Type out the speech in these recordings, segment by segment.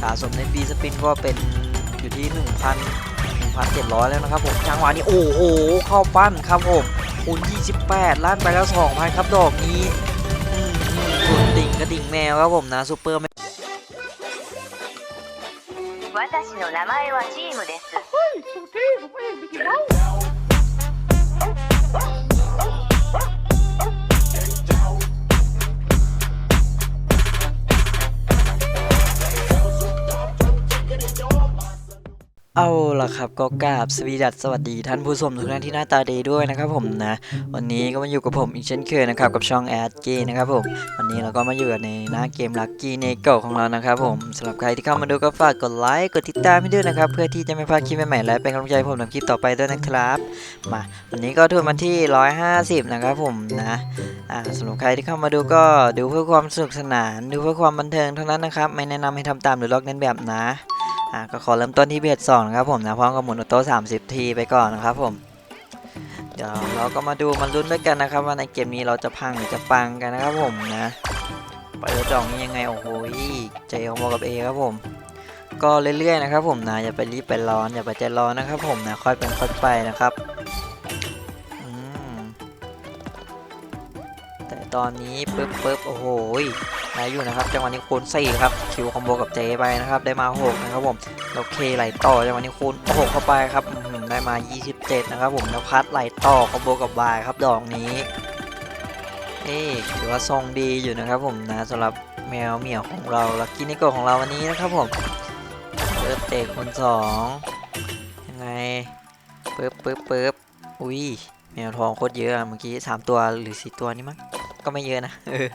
สะสมในปีสปินก็เป็นอยู่ที่ 1,000 1,700 แล้วนะครับผมจังหวะนี้โอ้โห เข้าปั้นครับผมคูณ28ลั่นไปแล้ว2,000ครับดอกนี้อืมอืมส่วนดิ่งกระดิ่งแมวครับผมนะซูเปอร์แมน 私の名前はチームです เอาล่ะครับก็กราบสวีดัสสวัสดีท่านผู้ชมทุกท่านที่หน้าตาดีด้วยนะครับผมนะ วันนี้ก็มาอยู่กับผมอีกเช่นเคยนะครับกับช่องแอดเกนะครับผมวันนี้เราก็มาอยู่กันในหน้าเกมลักกี้เนเกิลของเรานะครับผมสำหรับใครที่เข้ามาดูก็ฝากกดไลค์กดติดตามให้ด้วยนะครับเพื่อที่จะไม่พลาดคลิปใหม่ๆและเป็นกำลังใจผมทำคลิปต่อไปด้วยนะครับมาวันนี้ก็ทุนมาที่ 150 นะครับผมนะอ่าสำหรับใครที่เข้ามาดูก็ดูเพื่อความสนุกสนาน ดูเพื่อความบันเทิงเท่านั้นนะครับไม่แนะนำให้ทำตามหรือลอกเลียนแบบนะ อะก็ขอเริ่มต้นที่เบียดสองนะครับผมนะพร้อมกับหมุนออโต้30ทีไปก่อนนะครับผมเดี๋ยวเราก็มาดูมาลุ้นด้วยกันนะครับ ว่าในเกมนี้เราจะพังหรือจะปังกันนะครับผมนะไปดจ่องนี่ยังไงโอ้โหเจของบอกับเอครับผม ก็เรื่อยๆนะครับผมนะอย่าไปรีบไปร้อนอย่าไปใจร้อนนะครับผมนะค่อยเป็นค่อยไปนะครับ ตอนนี้ปึ๊บปึ๊บโอ้โหได้อยู่นะครับจังหวะนี้คูณ4ครับคิวคอมโบกับเจไปนะครับได้มา 6 นะครับผมแล้วเคไหลต่อจังหวะนี้คูณ6เข้าไปครับได้มา 27 นะครับผมแล้วพัดไหลต่อคอมโบกับวายครับดอกนี้นี่ถือว่าทรงดีอยู่นะครับผมนะสำหรับแมวเหมียวของเราลักกี้นิโกของเราวันนี้นะครับผมเริ่มเตะคนสองยังไงปึ๊บปึ๊บปึ๊บอุ้ยแมวทองโคตรเยอะอะเมื่อกี้สามตัวหรือสี่ตัวนี่มั้ง ก็ไม่เยอะนะเออ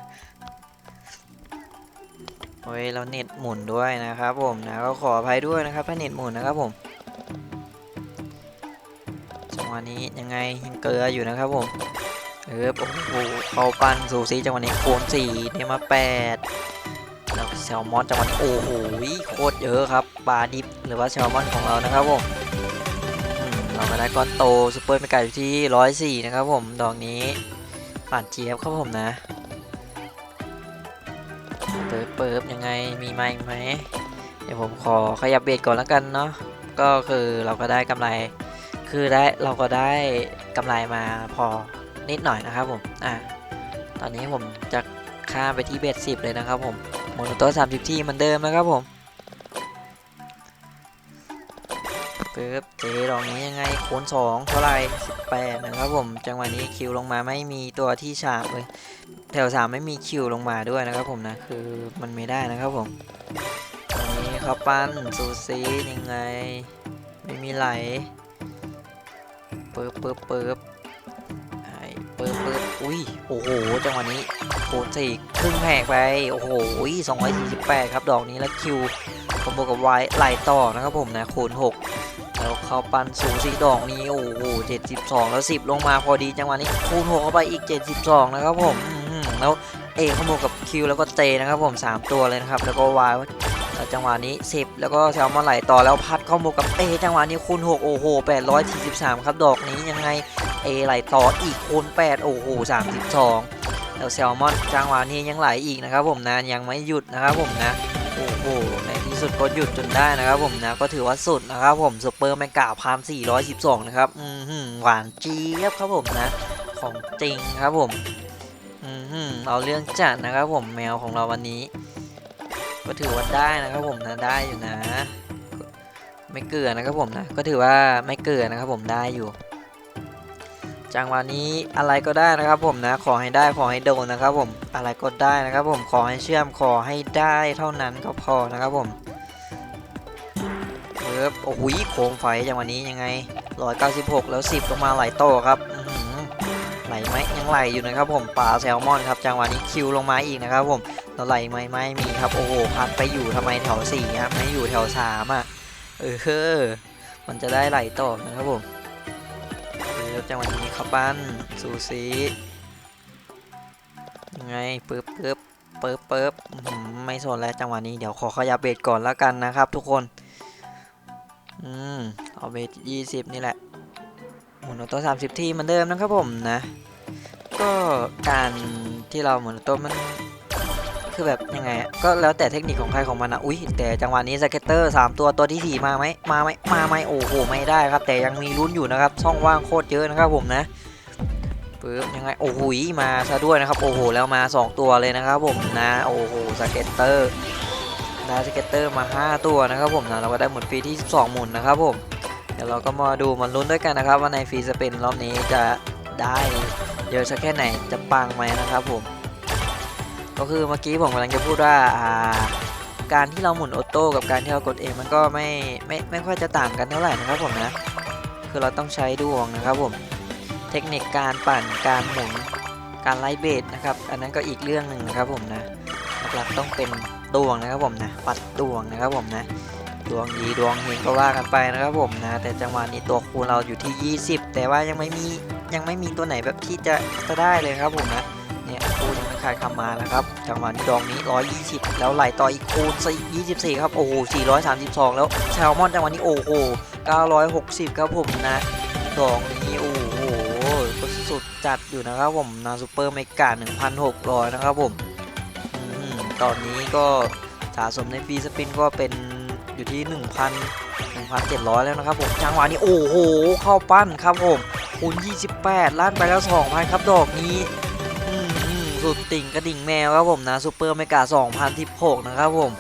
โอ้ยเราเน็ตหมุนด้วยนะครับผมนะก็ขออภัยด้วยนะครับถ้าเน็ตหมุนนะครับผมจังหวะนี้ยังไงยังเกลืออยู่นะครับผมเออโอ้โหเขาปันสูสีจังหวะนี้โคนสี่เนี่ยมาแปดแล้วแซลมอนจังหวะนี้โอ้โหโคตรเยอะครับปลาดิบหรือว่าแซลมอนของเรานะครับผมอืมเรามาได้ก้อนโตซูเปอร์เมกาอยู่ที่ร้อยสี่นะครับผมดอกนี้ ป่านเจี๊ยบครับผมนะเปิบเปิบยังไงมีไหมไหมเดี๋ยวผมขอขยับเบรกก่อนแล้วกันเนาะก็คือเราก็ได้กำไร คือได้เราก็ได้กำไรมาพอนิดหน่อยนะครับผมอะตอนนี้ผมจะข้ามไปที่เบสสิบเลยนะครับผมโมโนโตสามสิบที่เหมือนเดิมนะครับผม ปึ๊บเจดอกนี้ยังไงคูณสองเท่าไหร่สิบแปดนะครับผม จังหวะนี้คิวลงมาไม่มีตัวที่ฉากเลย แถวสามไม่มีคิวลงมาด้วยนะครับผมนะ คือมันไม่ได้นะครับผมตอนนี้เขาปั้นซูซียังไง ไม่มีไหลปึ๊บปึ๊บปึ๊บไอ้ปึ๊บปึ๊บอุ้ย โอ้โห จังหวะนี้โคูณสี่ครึ่งแผงไป โอ้โหสองร้อยสี่สิบแปดครับ ดอกนี้แล้วคิวคอมโบกับไวไหลต่อนะครับผมนะคูณหก แล้วเขาปั้นสูสีดอกนี้โอ้โหเจ็ดสิบสองแล้วสิบลงมาพอดีจังหวะนี้คูณหกเข้าไปอีกเจ็ดสิบสองนะครับผมแล้วเอขโมกับคิวแล้วก็เจนะครับผม3ตัวเลยนะครับแล้วก็วายจังหวะนี้ 10 แล้วก็แซลมอนไหลต่อแล้วพัดเข้าโมกับเอจังหวะนี้คูณ6โอ้โห843 ครับดอกนี้ยังไงเอไหลต่ออีกคูณ8โอ้โห32 แล้วแซลมอนจังหวะนี้ยังไหลอีกนะครับผมนะยังไม่หยุดนะครับผมนะ โอ้โห ในที่สุดก็หยุดจนได้นะครับผมนะ ก็ถือว่าสุดนะครับผมซูเปอร์แมงกาพันสี่ร้อยสิบสองนะครับ อืมหหวานเจี๊ยบครับผมนะ ของจริงครับผมอืมหืมเอาเรื่องจัดนะครับผมแมวของเราวันนี้ ก็ถือว่าได้นะครับผมนะ ได้อยู่นะ ไม่เกลือนะครับผมนะ ก็ถือว่าไม่เกลือนะครับผมได้อยู่ จังหวะนี้อะไรก็ได้นะครับผมนะขอให้ได้ขอให้โดนนะครับผมอะไรก็ได้นะครับผมขอให้เชื่อมขอให้ได้เท่านั้นก็พอนะครับผมเออโอ้โหโคมไฟจังหวะนี้ยังไง 196 แล้ว 10 ลงมาไหลโตครับไหลไหมยังไหลอยู่นะครับผมปลาแซลมอนครับจังหวะนี้คิวลงมาอีกนะครับผมแล้วไหลไหมไม่มีครับโอ้โหพัดไปอยู่ทำไมแถวสี่ครับไม่อยู่แถวสามอะเออเฮ้อมันจะได้ไหลต่อนะครับผม เออจังหวะนี้เขาปั้นซูซียังไงปึ๊บปึ๊บปึ๊บปึ๊บไม่สนแล้วจังหวะนี้เดี๋ยวขอขยับเบรกก่อนแล้วกันนะครับทุกคนอืมเอาเบรกยี่สิบนี่แหละหมุนออโต้สามสิบทีเหมือนเดิมนะครับผมนะ ก็การที่เราหมุนออโต้มัน คือแบบยังไงก็แล้วแต่เทคนิคของใครของมันนะอุ้ยแต่จังหวะนี้สเก็ตเตอร์สามตัวตัวที่สี่มาไหมมาไหมมาไหมโอ้โหไม่ได้ครับ แต่ยังมีลุ้นอยู่นะครับช่องว่างโคตรเยอะนะครับผมนะปึ๊บยังไงโอ้โหมาซะด้วยนะครับโอ้โหแล้วมาสองตัวเลยนะครับผมนะโอ้โหสเก็ตเตอร์ได้สเก็ตเตอร์มาห้าตัวนะครับผมนะเราก็ได้หมุนฟรีที่ 12 หมุนนะครับผมเดี๋ยวเราก็มาดูมันลุ้นด้วยกันนะครับ ว่าในฟรีสเปนรอบนี้จะได้เยอะสักแค่ไหนจะปังไหมนะครับผม ก็คือเมื่อกี้ผมกำลังจะพูดว่าการที่เราหมุนออโต้กับการที่เรากดเองมันก็ไม่ไม่ไม่ค่อยจะต่างกันเท่าไหร่นะครับผมนะคือเราต้องใช้ดวงนะครับผมเทคนิคการปั่นการหมุนการไล่เบสนะครับอันนั้นก็อีกเรื่องหนึ่งนะครับผมนะหลักๆต้องเป็นดวงนะครับผมนะปัดดวงนะครับผมนะดวงดีดวงเฮงก็ว่ากันไปนะครับผมนะแต่จังหวะนี้ตัวคูณเราอยู่ที่ 20 แต่ว่ายังไม่มียังไม่มีตัวไหนแบบที่จะจะได้เลยครับผมนะ เนี่ยคูณยังไม่ขาดคำมานะครับ จังหวะนี้ดองนี้ 120 แล้วไหลต่ออีกคูณ24 ครับ โอ้โห 432 แล้วแซลมอนจังหวะนี้โอ้โห 960 ครับผมนะดองนี้โอ้โหสุดจัดอยู่นะครับผมนะซูเปอร์เมกา1,600 นะครับผมตอนนี้ก็สะสมในฟรีสปินก็เป็นอยู่ที่ 1,000 1,700 แล้วนะครับผมจังหวะนี้โอ้โห เข้าปั้นครับผมคูณ28ล้านไปแล้ว 2,000 ครับดอกนี้ สุดติ่งกระดิ่งแมวครับผมนะซูเปอร์เมกา2016 นะครับผม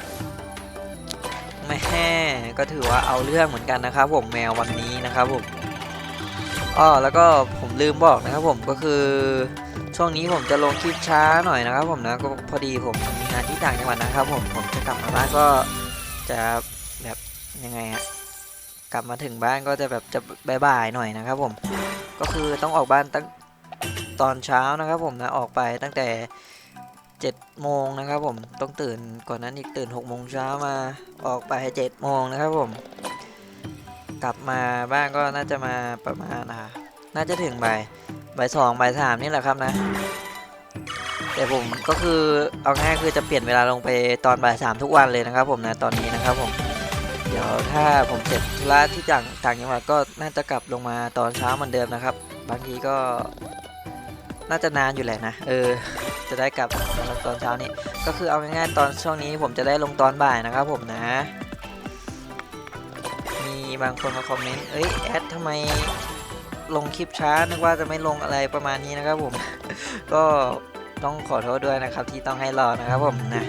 แม่ก็ถือว่าเอาเรื่องเหมือนกันนะครับผมแมววันนี้นะครับผมอ้อแล้วก็ผมลืมบอกนะครับผมก็คือช่วงนี้ผมจะลงคลิปช้าหน่อยนะครับ ผมนะก็พอดีผมมีงานที่ต่างจังหวัดนะครับ ผมผมจะกลับมาบ้านก็จะแบบยังไงอะกลับมาถึงบ้านก็จะแบบจะบ่ายๆหน่อยนะครับ ผมก็คือต้องออกบ้านตั้ง ตอนเช้านะครับผมนะออกไปตั้งแต่7โมงนะครับผมต้องตื่นก่อนนั้นอีกตื่น6โมงเช้ามาออกไป7โมงนะครับผม กลับมาบ้านก็น่าจะมาประมาณอ่าน่าจะถึงบ่ายบ่ายสองบ่ายสามนี่แหละครับนะ แต่ผมก็คือเอาง่ายคือจะเปลี่ยนเวลาลงไปตอนบ่ายสามทุกวันเลยนะครับ ผมนะตอนนี้นะครับผมเดี๋ยวถ้าผมเสร็จธุระที่ต่างต่างจังหวัดก็น่าจะกลับลงมาตอนเช้าเหมือนเดิมนะครับ บางทีก็ น่าจะนานอยู่แหละนะ เออ จะได้กลับมาลงตอนเช้านี้ ก็คือเอาง่ายๆตอนช่วงนี้ผมจะได้ลงตอนบ่ายนะครับผมนะ มีบางคนมาคอมเมนต์ เอ้ยแอดทำไมลงคลิปช้า นึกว่าจะไม่ลงอะไรประมาณนี้นะครับผม ก็ต้องขอโทษด้วยนะครับที่ต้องให้รอนะครับผมนะ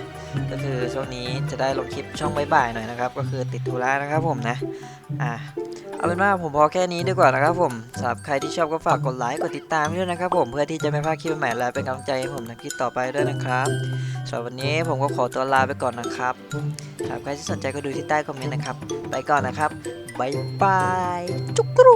ก็คือช่วงนี้จะได้ลงคลิปช่องบ่ายๆหน่อยนะครับ ก็คือติดธุระนะครับผมนะ อะ เอาเป็นว่าผมพอแค่นี้ดีกว่านะครับผมสำหรับใครที่ชอบก็ฝากกดไลค์กดติดตามด้วยนะครับผมเพื่อที่จะไม่พลาดคลิปใหม่ๆและเป็นกำลังใจให้ผมในคลิปต่อไปด้วยนะครับสำหรับวันนี้ผมก็ขอตัวลาไปก่อนนะครับสำหรับใครที่สนใจก็ดูที่ใต้คอมเมนต์นะครับ ไปก่อนนะครับบ๊ายบายจุ๊กกรู